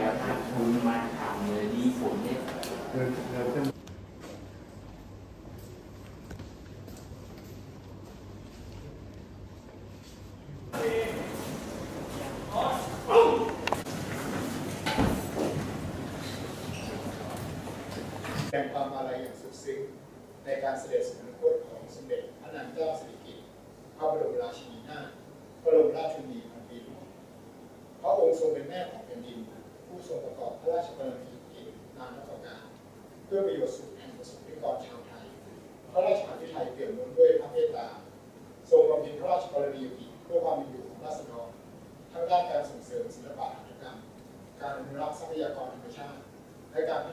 แล้วทางคุณมาทำเลยดีผลเนี่ยแสดงความอะไรอย่างสุดซึ้งในการเสด็จสมรรถของสมเด็จพระนางเจ้าสิริ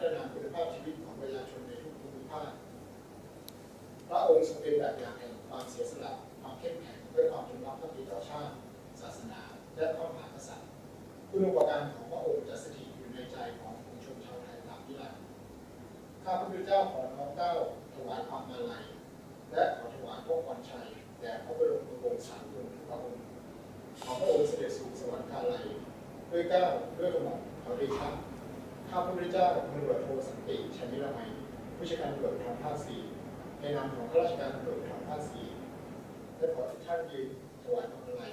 ฒนาคุณภาพชีวิตของประชาชนในทุกภูมิภาค พระองค์ทรงเป็นแบบอย่างแห่งความเสียสละ ความเข้มแข็งด้วยความจงรักภักดีต่อชาติ ศาสนา และพระมหากษัตริย์คุณูปการของพระองค์จะสถิตอยู่ในใจของปวงชนชาวไทยตราบนิรันดร์ข้าพระพุทธเจ้าขอน้อมเก้าถวายความอาลัยและขอถวายพระพรชัยแด่พระบรมวงศานุวงศ์ทุกพระองค์ ขอพระองค์เสด็จสู่สวรรคาลัยด้วยเก้าด้วยกระหม่อมขอเดชะ ข้าพระพุทธเจ้าพลตำรวจโทสันติชัยนิรมัยผู้จัดการตำรวจทางภาคสี่ในนามของข้าราชการตำรวจทางภาคสี่และขอทุกท่านยืนถวายความอาลัย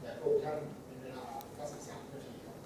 แด่พระองค์ท่านเป็นเวลา93นาทีครับ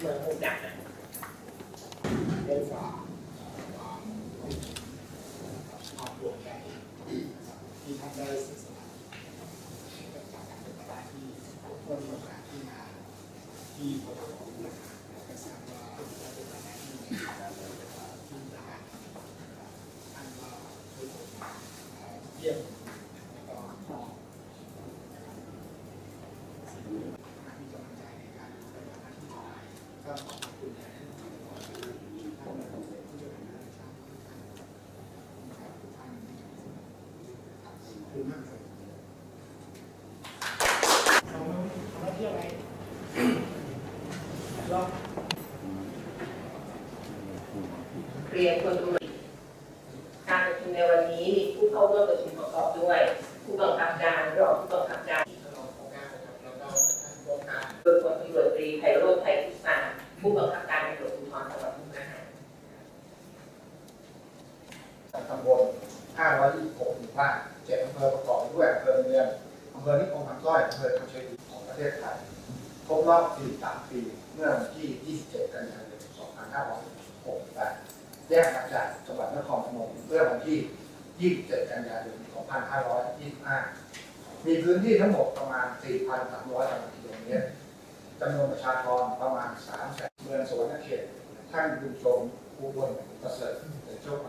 เมืองมุกดาหาร ได้ฝากความความห่วงใยที่ท่านได้ศึกษาจากการศึกษาที่ผู้มีโอกาสที่มาที่พทบนะครับก็ทราบว่าเป็นหน้าที่ที่ทารท่านก็ช่วยผมเยี่ยมแล้วก็มอบสิ่งที่ให้กำลังใจในการปฏิบัติหน้าที่ต่อไปก็ขอบคุณแทนท่านที่คอยดูท่านเป็นผู้ช่วยงานชาตินะครับทุกท่านขอบ คุณมากเลยเราเราเที่ยวไหนรอบเรียนคนตำรวจการประชุมในวันนี้มีผู้เข้าร่วมประชุมประกอบด้วย ผู้บังคับการรองผู้บังคับการตลอดโครงกาครับแล้วก็ท่านผู้ว่าการโดยพลตำรวจตรีไพโรจน์ไทยพุทธาผู้บังคับการตำรวจภูธรจังหวัดมุกดาหารตำบล526หมู่บ้าน เจ็ดอำเภอประกอบด้วยอำเภอเมืองอำเภอนิคมคำสร้อยอำเภอทางเชียงของประเทศไทยครบรอบ 43 ปีเมื่อวันที่ 27 กันยายน 2568 แยกมาจากจังหวัดนครพนมเมื่อวันที่ 27 กันยายน 2525 มีพื้นที่ทั้งหมดประมาณ 4,300ตารางกิโลเมตรจำนวนประชากรประมาณ3แสนเมืองสวรรณเขตท่านบุญชมอุบลประเสริฐเป็นโชคไป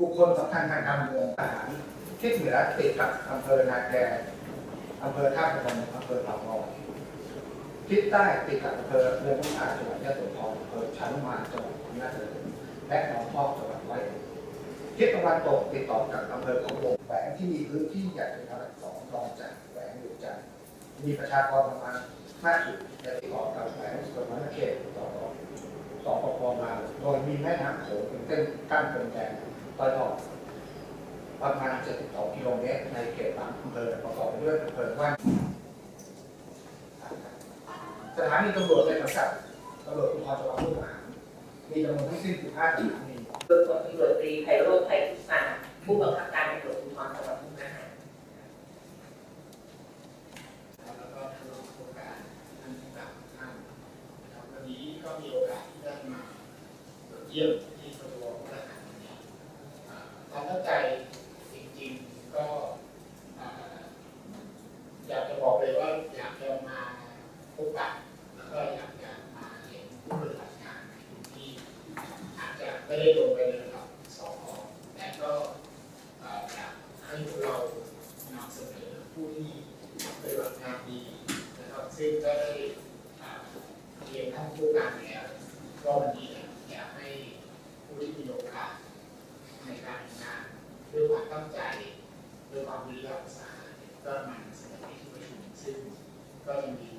บุคคลสำคัญทางการเมืองทหารทิศเหนือติดกับอำเภอนาแกอำเภอท่าพนมอำเภอเต่างอทิศใต้ติดกับอำเภอเมืองมุกดาจังหวัดยะโสธรอำเภอชานุมานจังหวัดอำนาจเจริญและหนองพอกจังหวัดร้อยเอ็ดทิศตะวันตกติดต่อกับอำเภอเขาวงแหวงที่มีพื้นที่ใหญ่เป็นอันดับสองรองจากแหวงหลวงจันมีประชากรประมาณมากสุดและติดต่อกับแหวงสวรรณเขตต่อสอปกครองมาโดยมีแม่น้ำโขงเป็นเส้นกั้นเป็นแดน ตอนออกประมาณ 72 กิโลเมตร ในเขตสามอำเภอประกอบไปด้วยอำเภอว่านสถานีตำรวจในสังกัดตำรวจภูธรจังหวัดมุกดาหารมีจำนวนทั้งสิ้น 15สถานีโดยพลตำรวจตรีไพโรจน์ไทยพุทธาผู้บังคับการตำรวจภูธรจังหวัดมุกดาหารแล้วก็ทางรองผู้การท่านผู้การท่านนะครับวันนี้ก็มีโอกาสที่ได้มาเยี่ยมที่สวมุกดาหารนะครับอ่าควาใจจริงๆก็อยากจะบอกเลยว่าอยากจะมาพบปะแล้วก็อยากจะมาเห็นผู้ปฏิบัติงานในพื้นที่อาจจะไม่ได้ลงไปในระดับสองแต่ก็อยากให้พวกเรานำเสนอผู้ที่ปฏิบัติงานดีนะครับซึ่งก็ได้เรียนท่านผู้การแล้วก็วันนี้ เข้าใจโดยความรู้และภาษาก็มาเสนอในที่ประชุมซึ่งก็ยังมี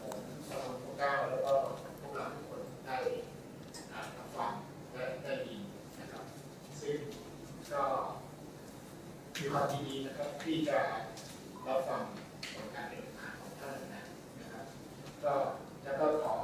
ผมสองพวกเก้าแล้วก็พวกเราทุกคนได้รับฟังและได้ยินนะครับ ซึ่งก็มีความดีนะครับที่จะรับฟังผลการเดินทางของท่านนะครับ ก็แล้วก็ขอ